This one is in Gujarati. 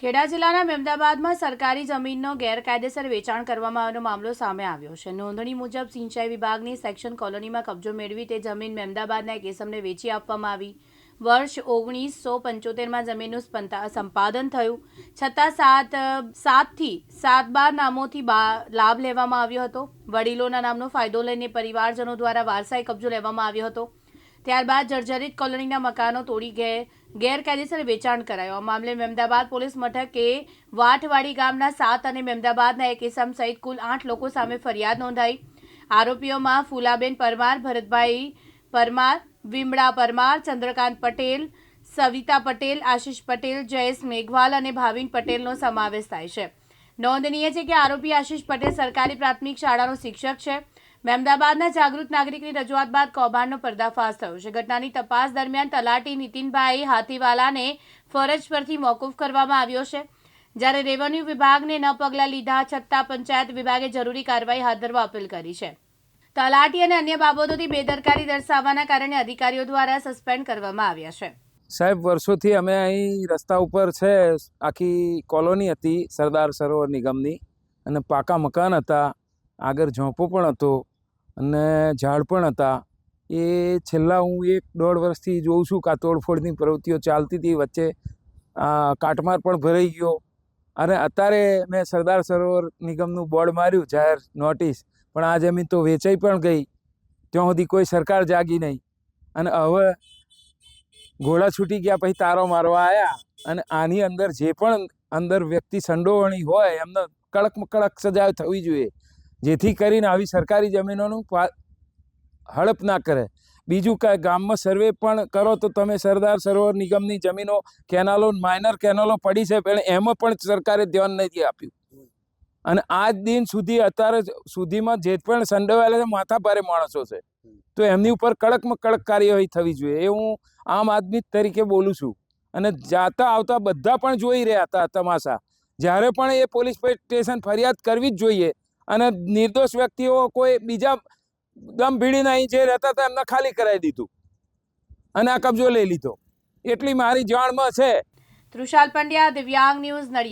ખેડા જિલ્લાના મહેમદાબાદમાં સરકારી જમીનનો ગેરકાયદેસર વેચાણ કરવામાં આવ્યાનો મામલો સામે આવ્યો છે. નોંધણી મુજબ સિંચાઈ વિભાગની સેક્શન કોલોનીમાં કબજો મેળવી તે જમીન મહેમદાબાદના એક વેચી આપવામાં આવી. વર્ષ ઓગણીસો પંચોતેરમાં જમીનનું સંપાદન થયું. છતાં સાત, સાતથી સાત બાર નામોથી લાભ લેવામાં આવ્યો હતો. વડીલોના નામનો ફાયદો લઈને પરિવારજનો દ્વારા વારસાઈ કબજો લેવામાં આવ્યો હતો. ત્યારબાદ જર્જરિત કોલોનીના મકાનો તોડી ગયે, ગેરકાયદેસર વેચાણ કરાયો. આ મામલે મહેમદાબાદ પોલીસ મથકે વાઠવાડી ગામના સાત અને મહેમદાબાદના એક ઇસમ સહિત કુલ આઠ લોકો સામે ફરિયાદ નોંધાઈ. આરોપીઓમાં ફૂલાબેન પરમાર, ભરતભાઈ પરમાર, વિમળા પરમાર, ચંદ્રકાંત પટેલ, સવિતા પટેલ, આશિષ પટેલ, જયેશ મેઘવાલ અને ભાવિન પટેલનો સમાવેશ થાય છે. નોંધનીય છે કે આરોપી આશિષ પટેલ સરકારી પ્રાથમિક શાળાનો શિક્ષક છે. મહેમદાબાદના જાગૃત નાગરિકની રજૂઆત બાદ કૌભાંડનો પર્દાફાશ થયો છે. ઘટનાની તપાસ દરમિયાન તલાટી નીતિનભાઈ હાથીવાલાને ફરજ પરથી મોકૂફ કરવામાં આવ્યો છે. જ્યારે રેવન્યુ વિભાગને ન પગલાં લીધા છતાં પંચાયત વિભાગે જરૂરી કાર્યવાહી હાથ ધરવા અપીલ કરી છે. તલાટી અને અન્ય બાબતોથી બેદરકારી દર્શાવવાના કારણે અધિકારીઓ દ્વારા સસ્પેન્ડ કરવામાં આવ્યા છે. સાહેબ, વર્ષોથી અમે અહીં રસ્તા ઉપર છે. આખી કોલોની હતી સરદાર સરોવર નિગમની અને પાકા મકાન હતા. આગળ ઝોંપો પણ હતો. અને ઝાડ પણ હતા. એ છેલ્લા હું એક દોઢ વર્ષથી જોઉં છું કાં તોડફોડની પ્રવૃત્તિઓ ચાલતી હતી, વચ્ચે કાટમાર પણ ભરાઈ ગયો. અને અત્યારે મેં સરદાર સરોવર નિગમનું બોર્ડ માર્યું, જાહેર નોટિસ. પણ આ જમીન તો વેચાઈ પણ ગઈ. ત્યાં સુધી કોઈ સરકાર જાગી નહીં. અને હવે ઘોડા છૂટી ગયા પછી તારો મારવા આવ્યા અને આની અંદર જે પણ અંદર વ્યક્તિ સંડોવણી હોય, એમને કડકમાં કડક સજા થવી જોઈએ. જેથી કરીને આવી સરકારી જમીનોનું હડપ ના કરે. બીજું કાંઈ ગામમાં સર્વે પણ કરો તો તમે સરદાર સરોવર નિગમની જમીનો, કેનાલો, માઇનર કેનાલો પડી છે, પણ એમાં પણ સરકારે ધ્યાન નથી આપ્યું. અને આજ દિન સુધી અત્યારે સુધીમાં જે પણ સંડોવાયેલા છે માથા ભારે માણસો છે. તો એમની ઉપર કડકમાં કડક કાર્યવાહી થવી જોઈએ. એ હું આમ આદમી તરીકે બોલું છું. અને જાતા આવતા બધા પણ જોઈ રહ્યા હતા તમાશા. જ્યારે પણ એ પોલીસ સ્ટેશન ફરિયાદ કરવી જ જોઈએ અને નિર્દોષ વ્યક્તિઓ કોઈ બીજા દમ ભીડીને અહીં જે રહેતા હતા એમને ખાલી કરાવી દીધું. અને આ કબજો લઈ લીધો. એટલી મારી જાણમાં છે. તૃષાલ પંડ્યા, દિવ્યાંગ ન્યૂઝ નડિયાદ.